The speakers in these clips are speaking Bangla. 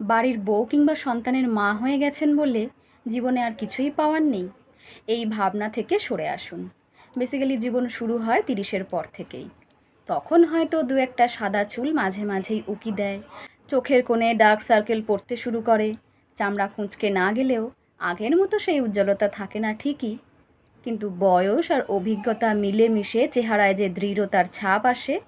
বাড়ির বউ কিংবা সন্তানের মা হয়ে গেছেন বলে জীবনে আর কিছুই পাওয়ার নেই। এই ভাবনা থেকে সরে আসুন। বেসিক্যালি জীবন শুরু হয় তিরিশের পর থেকেই। তখন হয়তো দু একটা সাদা চুল মাঝে মাঝেই উকি দেয়। চোখের কোণে ডার্ক সার্কেল পড়তে শুরু করে। চামড়া কুঁচকে না গেলেও আগের মতো সেই উজ্জ্বলতা থাকে না ঠিকই। কিন্তু বয়স আর অভিজ্ঞতা মিলেমিশে চেহারায় যে দৃঢ়তার ছাপ আসে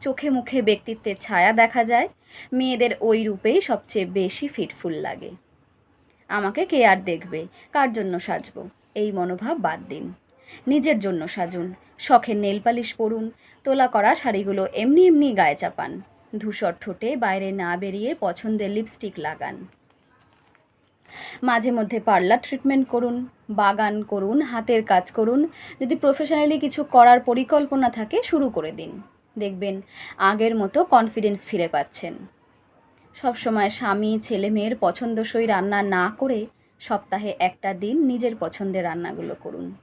চোখে মুখে ব্যক্তিত্বের ছায়া দেখা যায়। মেয়েদের ওই রূপেই সবচেয়ে বেশি ফিটফুল লাগে। আমাকে কে আর দেখবে? কার জন্য সাজবো? এই মনোভাব বাদ দিন। নিজের জন্য সাজুন। শখের নেল পালিশ পরুন। তোলা করা শাড়িগুলো এমনি এমনি গায়ে চাপান। ধূসর ঠোঁটে বাইরে না বেরিয়ে পছন্দের লিপস্টিক লাগান। মাঝে মধ্যে পার্লার ট্রিটমেন্ট করুন। বাগান করুন। হাতের কাজ করুন। যদি প্রফেশনালি কিছু করার পরিকল্পনা থাকে, শুরু করে দিন। দেখবেন, আগের মতো কনফিডেন্স ফিরে পাচ্ছেন। সবসময় স্বামী, ছেলে, মেয়ের পছন্দসই রান্না না করে সপ্তাহে একটা দিন নিজের পছন্দের রান্নাগুলো করুন।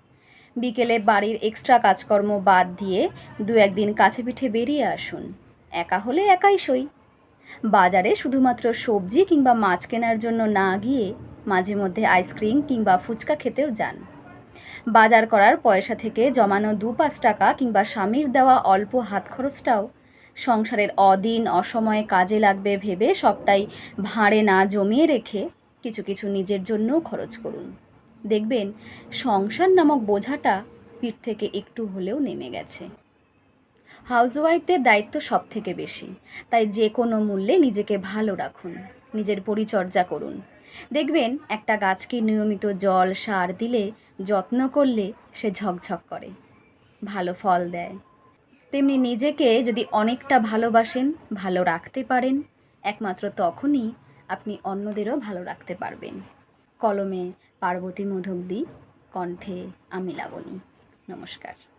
বিকেলে বাড়ির এক্সট্রা কাজকর্ম বাদ দিয়ে দু একদিন কাছে পিঠে বেরিয়ে আসুন। একা হলে একাই সই। বাজারে শুধুমাত্র সবজি কিংবা মাছ কেনার জন্য না গিয়ে মাঝে মধ্যে আইসক্রিম কিংবা ফুচকা খেতেও যান। বাজার করার পয়সা থেকে জমানো দু পাঁচ টাকা কিংবা স্বামীর দেওয়া অল্প হাত খরচটাও সংসারের অদিন অসময়ে কাজে লাগবে ভেবে সবটাই ভাঁড়ে না জমিয়ে রেখে কিছু কিছু নিজের জন্যও খরচ করুন। দেখবেন সংসার নামক বোঝাটা পিঠ থেকে একটু হলেও নেমে গেছে। হাউসওয়াইফদের দায়িত্ব সব থেকে বেশি। তাই যে কোনো মূল্যে নিজেকে ভালো রাখুন, নিজের পরিচর্যা করুন। দেখবেন একটা গাছকে নিয়মিত জল, সার দিলে, যত্ন করলে সে ঝকঝক করে, ভালো ফল দেয়। তেমনি নিজেকে যদি অনেকটা ভালোবাসেন, ভালো রাখতে পারেন, একমাত্র তখনই আপনি অন্যদেরও ভালো রাখতে পারবেন। কলমে পার্বতী মধুকদি কণ্ঠে আমি লাবণী। নমস্কার।